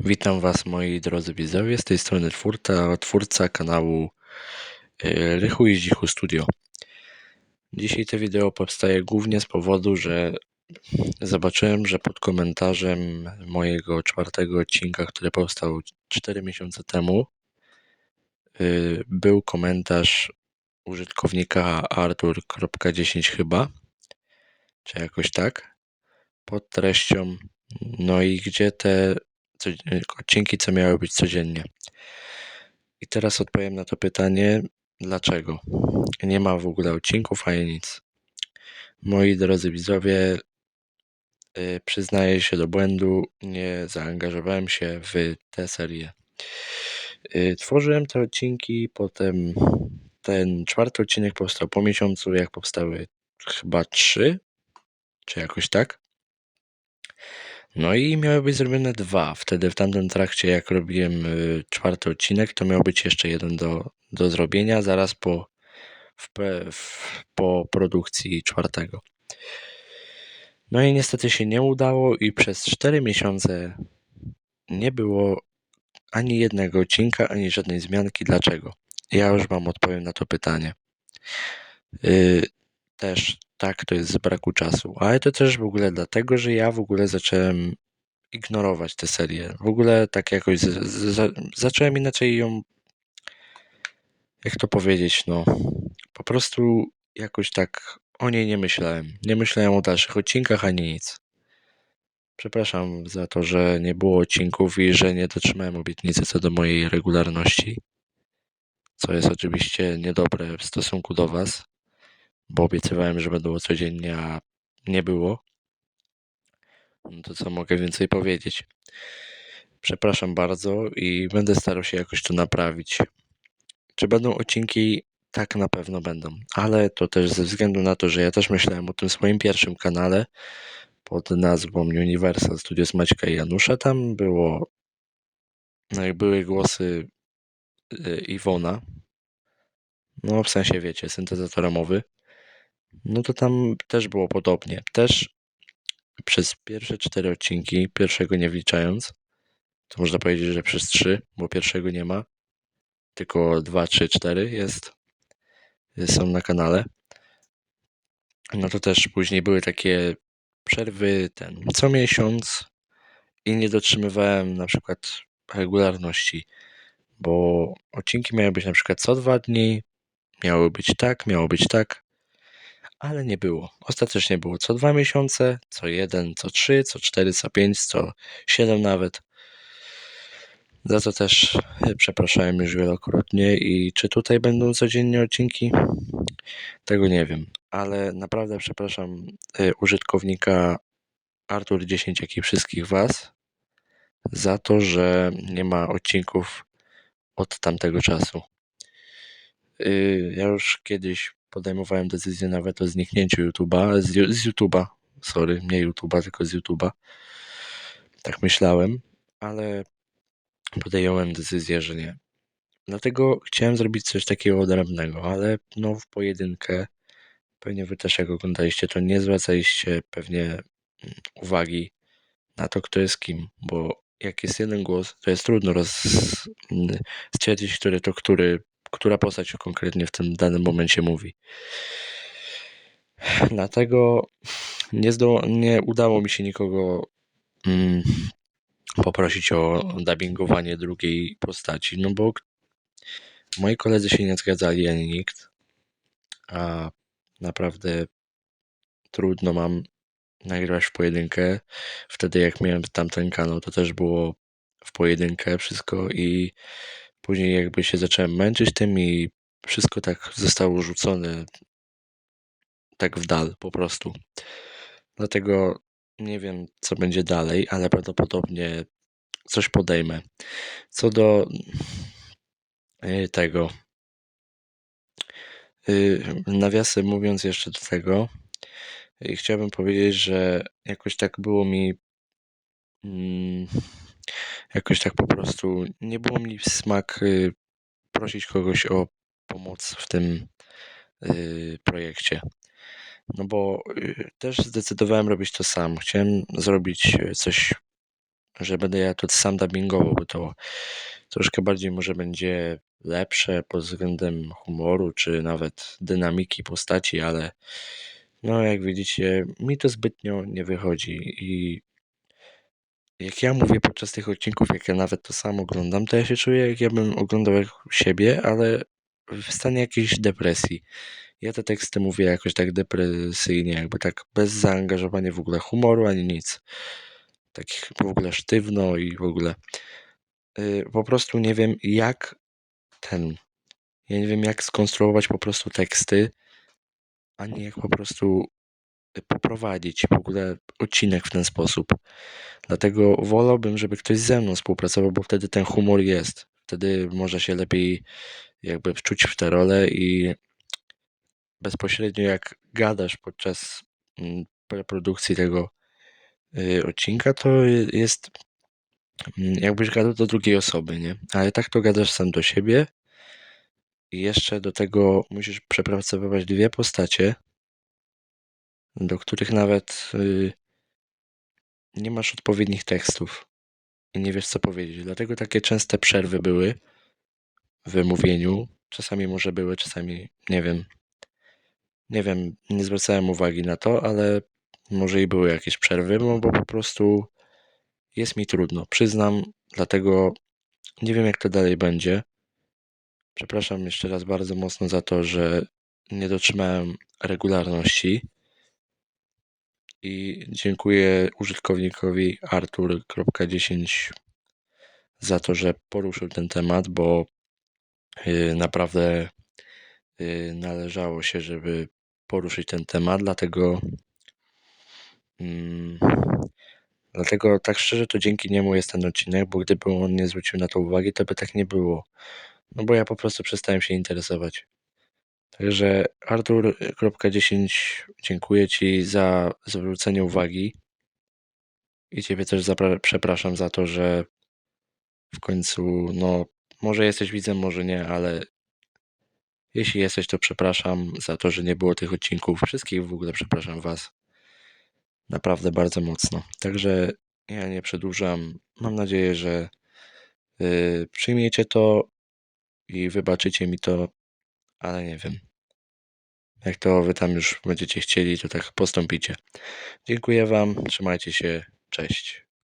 Witam Was moi drodzy widzowie, z tej strony twórca, twórca kanału y, Rychu i Zdzichu Studio. Dzisiaj to wideo powstaje głównie z powodu, że zobaczyłem, że pod komentarzem mojego czwartego odcinka, który powstał 4 miesiące temu, y, był komentarz użytkownika artur.10 chyba, czy jakoś tak, pod treścią no i gdzie te odcinki, co miały być codziennie. I teraz odpowiem na to pytanie, dlaczego nie ma w ogóle odcinków ani nic. Moi drodzy widzowie, yy, przyznaję się do błędu, nie zaangażowałem się w tę serię. Yy, tworzyłem te odcinki, potem ten czwarty odcinek powstał po miesiącu, jak powstały chyba trzy, czy jakoś tak. No i miały być zrobione dwa. Wtedy w tamtym trakcie, jak robiłem y, czwarty odcinek, to miał być jeszcze jeden do, do zrobienia zaraz po, w, w, po produkcji czwartego. No i niestety się nie udało i przez cztery miesiące nie było ani jednego odcinka, ani żadnej zmianki. Dlaczego? Ja już Wam odpowiem na to pytanie. Yy, też tak, to jest z braku czasu, ale to też w ogóle dlatego, że ja w ogóle zacząłem ignorować tę serię. W ogóle tak jakoś z, z, zacząłem inaczej ją, jak to powiedzieć, no, po prostu jakoś tak o niej nie myślałem. Nie myślałem o dalszych odcinkach ani nic. Przepraszam za to, że nie było odcinków i że nie dotrzymałem obietnicy co do mojej regularności. Co jest oczywiście niedobre w stosunku do Was bo obiecywałem, że będą codziennie, a nie było. No to co mogę więcej powiedzieć? Przepraszam bardzo i będę starał się jakoś to naprawić. Czy będą odcinki? Tak, na pewno będą, ale to też ze względu na to, że ja też myślałem o tym swoim pierwszym kanale pod nazwą Universal Studios Maćka i Janusza. Tam było, no jak były głosy y, Iwona, no w sensie wiecie, syntezatora mowy no to tam też było podobnie. Też przez pierwsze cztery odcinki, pierwszego nie wliczając, to można powiedzieć, że przez trzy, bo pierwszego nie ma, tylko dwa, trzy, cztery jest, są na kanale. No to też później były takie przerwy ten co miesiąc i nie dotrzymywałem na przykład regularności, bo odcinki miały być na przykład co dwa dni, miały być tak, miało być tak, ale nie było. Ostatecznie było co dwa miesiące, co jeden, co trzy, co cztery, co pięć, co siedem nawet. Za to też e, przepraszałem już wielokrotnie i czy tutaj będą codziennie odcinki? Tego nie wiem, ale naprawdę przepraszam e, użytkownika Artur10, jak i wszystkich Was za to, że nie ma odcinków od tamtego czasu. Y, ja już kiedyś podejmowałem decyzję nawet o zniknięciu YouTube'a, z, z YouTube'a, sorry, nie YouTube'a, tylko z YouTube'a. Tak myślałem, ale podjąłem decyzję, że nie. Dlatego chciałem zrobić coś takiego odrębnego, ale no w pojedynkę, pewnie wy też jak oglądaliście, to nie zwracaliście pewnie mm, uwagi na to, kto jest kim, bo jak jest jeden głos, to jest trudno roz... Stwierdzić, który to który która postać konkretnie w tym danym momencie mówi. Dlatego nie, zdo- nie udało mi się nikogo mm, poprosić o dubbingowanie drugiej postaci, no bo moi koledzy się nie zgadzali, ani nikt, a naprawdę trudno mam nagrywać w pojedynkę. Wtedy jak miałem tamten kanał, to też było w pojedynkę wszystko i Później jakby się zacząłem męczyć tym i wszystko tak zostało rzucone tak w dal po prostu. Dlatego nie wiem, co będzie dalej, ale prawdopodobnie coś podejmę. Co do y, tego, y, nawiasem mówiąc jeszcze do tego, y, chciałbym powiedzieć, że jakoś tak było mi mm, jakoś tak po prostu nie było mi smak y, prosić kogoś o pomoc w tym y, projekcie. No bo y, też zdecydowałem robić to sam. Chciałem zrobić coś że będę ja to sam dubbingował, bo to troszkę bardziej może będzie lepsze pod względem humoru, czy nawet dynamiki postaci, ale no jak widzicie, mi to zbytnio nie wychodzi i jak ja mówię podczas tych odcinków, jak ja nawet to sam oglądam, to ja się czuję, jak ja bym oglądał jak siebie, ale w stanie jakiejś depresji. Ja te teksty mówię jakoś tak depresyjnie, jakby tak bez zaangażowania w ogóle humoru ani nic. Tak w ogóle sztywno i w ogóle. Yy, po prostu nie wiem, jak ten. Ja nie wiem, jak skonstruować po prostu teksty, ani jak po prostu poprowadzić w ogóle odcinek w ten sposób. Dlatego wolałbym, żeby ktoś ze mną współpracował, bo wtedy ten humor jest. Wtedy może się lepiej jakby wczuć w tę rolę i bezpośrednio jak gadasz podczas mm, preprodukcji tego y, odcinka, to jest mm, jakbyś gadał do drugiej osoby, nie? Ale tak to gadasz sam do siebie i jeszcze do tego musisz przepracowywać dwie postacie, do których nawet y, nie masz odpowiednich tekstów i nie wiesz co powiedzieć. Dlatego takie częste przerwy były w mówieniu. Czasami może były, czasami nie wiem. Nie wiem, nie zwracałem uwagi na to, ale może i były jakieś przerwy, no bo po prostu jest mi trudno. Przyznam, dlatego nie wiem jak to dalej będzie. Przepraszam jeszcze raz bardzo mocno za to, że nie dotrzymałem regularności. I dziękuję użytkownikowi Artur.10 za to, że poruszył ten temat, bo yy, naprawdę yy, należało się, żeby poruszyć ten temat, dlatego mm, dlatego tak szczerze to dzięki niemu jest ten odcinek, bo gdyby on nie zwrócił na to uwagi, to by tak nie było. No bo ja po prostu przestałem się interesować. Także Artur.10 dziękuję Ci za zwrócenie uwagi i Ciebie też przepraszam za to, że w końcu, no, może jesteś widzem, może nie, ale jeśli jesteś, to przepraszam za to, że nie było tych odcinków. Wszystkich w ogóle przepraszam Was. Naprawdę bardzo mocno. Także ja nie przedłużam. Mam nadzieję, że yy, przyjmiecie to i wybaczycie mi to, ale nie wiem. Jak to Wy tam już będziecie chcieli, to tak postąpicie. Dziękuję Wam. Trzymajcie się. Cześć.